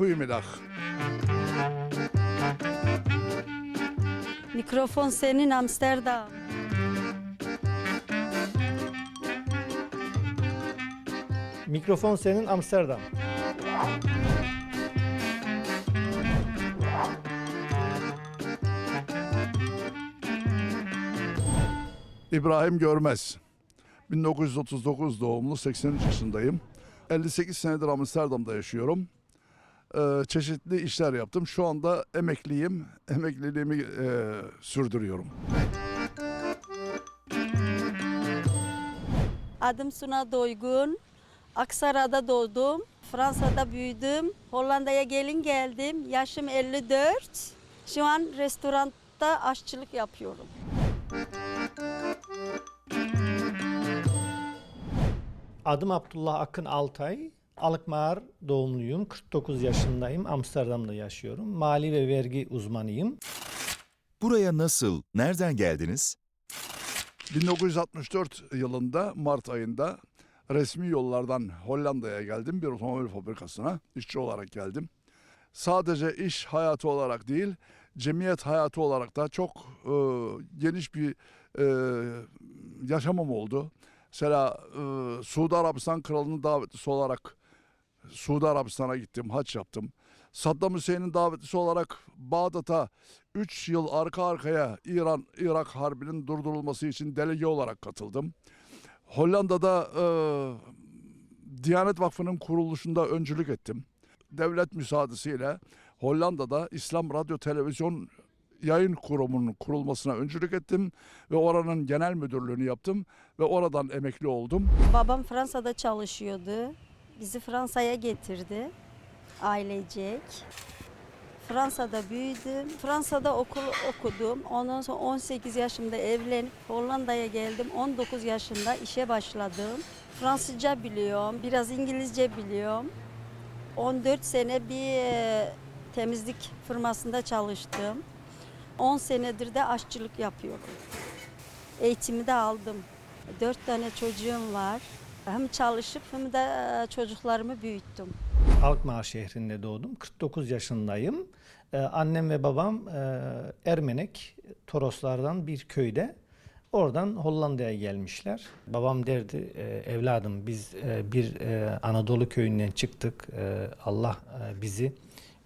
goedemiddag. Mikrofon senin Amsterdam. Mikrofon senin Amsterdam. İbrahim Görmez. 1939 doğumlu, 83 yaşındayım. 58 senedir Amsterdam'da yaşıyorum. Ee, çeşitli işler yaptım. Şu anda emekliyim. Emekliliğimi e, sürdürüyorum. Adım Suna Doygun. Aksaray'da doğdum. Fransa'da büyüdüm. Hollanda'ya gelin geldim. Yaşım 54. Şu an restoranda aşçılık yapıyorum. Adım Abdullah Akın Altay. Alıkmağar doğumluyum. 49 yaşındayım. Amsterdam'da yaşıyorum. Mali ve vergi uzmanıyım. Buraya nasıl, nereden geldiniz? 1964 yılında Mart ayında resmi yollardan Hollanda'ya geldim. Bir otomobil fabrikasına işçi olarak geldim. Sadece iş hayatı olarak değil, cemiyet hayatı olarak da çok e, geniş bir e, yaşamım oldu. Mesela e, Suudi Arabistan kralının davetlisi olarak Suudi Arabistan'a gittim, haç yaptım. Saddam Hüseyin'in davetlisi olarak Bağdat'a 3 yıl arka arkaya İran-Irak harbinin durdurulması için delege olarak katıldım. Hollanda'da e, Diyanet Vakfı'nın kuruluşunda öncülük ettim. Devlet müsaadesiyle Hollanda'da İslam Radyo Televizyon Yayın Kurumu'nun kurulmasına öncülük ettim ve oranın genel müdürlüğünü yaptım ve oradan emekli oldum. Babam Fransa'da çalışıyordu. Bizi Fransa'ya getirdi. Ailecek. Fransa'da büyüdüm. Fransa'da okul okudum. Ondan sonra 18 yaşımda evlenip Hollanda'ya geldim. 19 yaşında işe başladım. Fransızca biliyorum, biraz İngilizce biliyorum. 14 sene bir e, temizlik firmasında çalıştım. 10 senedir de aşçılık yapıyorum. Eğitimi de aldım. Dört tane çocuğum var. Hem çalışıp hem de çocuklarımı büyüttüm. Alkmaar şehrinde doğdum. 49 yaşındayım. Annem ve babam Ermenek, Toroslardan bir köyde. Oradan Hollanda'ya gelmişler. Babam derdi, evladım biz bir Anadolu köyünden çıktık. Allah bizi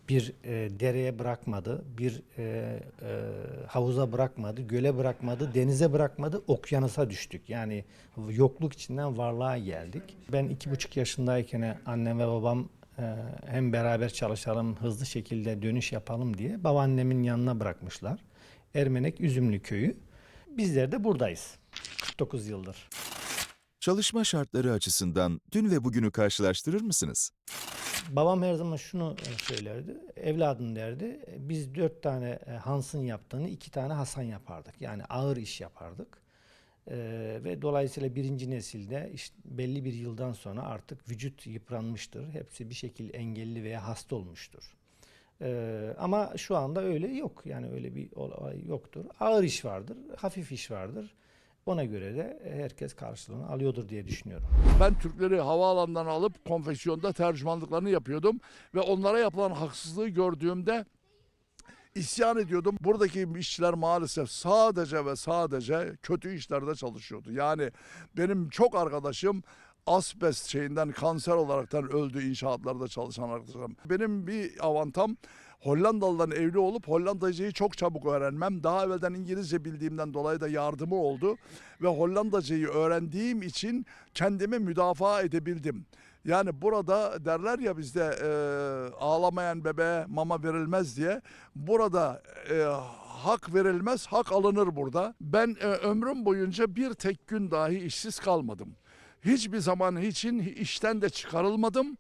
bir e, dereye bırakmadı, bir e, e, havuza bırakmadı, göle bırakmadı, denize bırakmadı, okyanusa düştük. Yani yokluk içinden varlığa geldik. Ben iki buçuk yaşındayken annem ve babam e, hem beraber çalışalım, hızlı şekilde dönüş yapalım diye babaannemin yanına bırakmışlar. Ermenek Üzümlü köyü. Bizler de buradayız. 49 yıldır. Çalışma şartları açısından dün ve bugünü karşılaştırır mısınız? Babam her zaman şunu e, söylerdi. Evladım derdi. Biz dört tane e, Hans'ın yaptığını iki tane Hasan yapardık. Yani ağır iş yapardık. Ee, ve dolayısıyla birinci nesilde işte belli bir yıldan sonra artık vücut yıpranmıştır. Hepsi bir şekilde engelli veya hasta olmuştur. Ee, ama şu anda öyle yok. Yani öyle bir olay yoktur. Ağır iş vardır, hafif iş vardır. Ona göre de herkes karşılığını alıyordur diye düşünüyorum. Ben Türkleri havaalanından alıp konfeksiyonda tercümanlıklarını yapıyordum ve onlara yapılan haksızlığı gördüğümde isyan ediyordum. Buradaki işçiler maalesef sadece ve sadece kötü işlerde çalışıyordu. Yani benim çok arkadaşım asbest şeyinden kanser olaraktan öldü inşaatlarda çalışan arkadaşlarım. Benim bir avantam Hollandalı'dan evli olup Hollandacayı çok çabuk öğrenmem. Daha evvelden İngilizce bildiğimden dolayı da yardımı oldu. Ve Hollandacayı öğrendiğim için kendimi müdafaa edebildim. Yani burada derler ya bizde e, ağlamayan bebeğe mama verilmez diye. Burada e, hak verilmez, hak alınır burada. Ben e, ömrüm boyunca bir tek gün dahi işsiz kalmadım. Hiçbir zaman için işten de çıkarılmadım.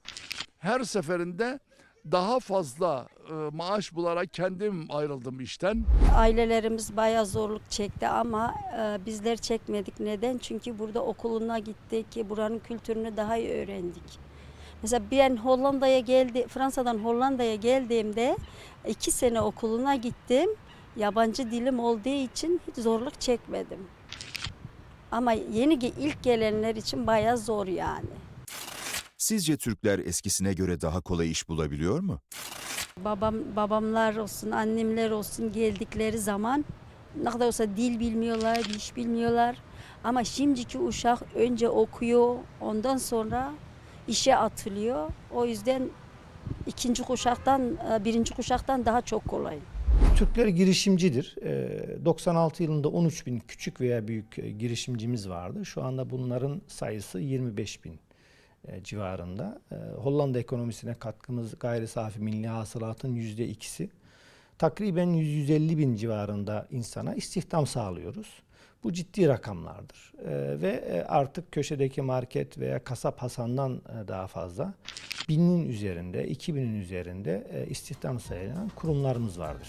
Her seferinde daha fazla e, maaş bularak kendim ayrıldım işten. Ailelerimiz bayağı zorluk çekti ama e, bizler çekmedik. Neden? Çünkü burada okuluna gittik, buranın kültürünü daha iyi öğrendik. Mesela ben Hollanda'ya geldi, Fransa'dan Hollanda'ya geldiğimde iki sene okuluna gittim. Yabancı dilim olduğu için hiç zorluk çekmedim. Ama yeni ilk gelenler için bayağı zor yani. Sizce Türkler eskisine göre daha kolay iş bulabiliyor mu? Babam babamlar olsun, annemler olsun geldikleri zaman ne kadar olsa dil bilmiyorlar, iş bilmiyorlar. Ama şimdiki uşak önce okuyor, ondan sonra işe atılıyor. O yüzden ikinci kuşaktan, e, birinci kuşaktan daha çok kolay. Türkler girişimcidir. Ee, 96 yılında 13 bin küçük veya büyük e, girişimcimiz vardı. Şu anda bunların sayısı 25 bin e, civarında. Ee, Hollanda ekonomisine katkımız gayri safi milli hasılatın yüzde ikisi. Takriben 150 bin civarında insana istihdam sağlıyoruz. Bu ciddi rakamlardır. Ee, ve e, artık köşedeki market veya kasap Hasan'dan daha fazla binin üzerinde, 2000'in üzerinde istihdam sağlayan kurumlarımız vardır.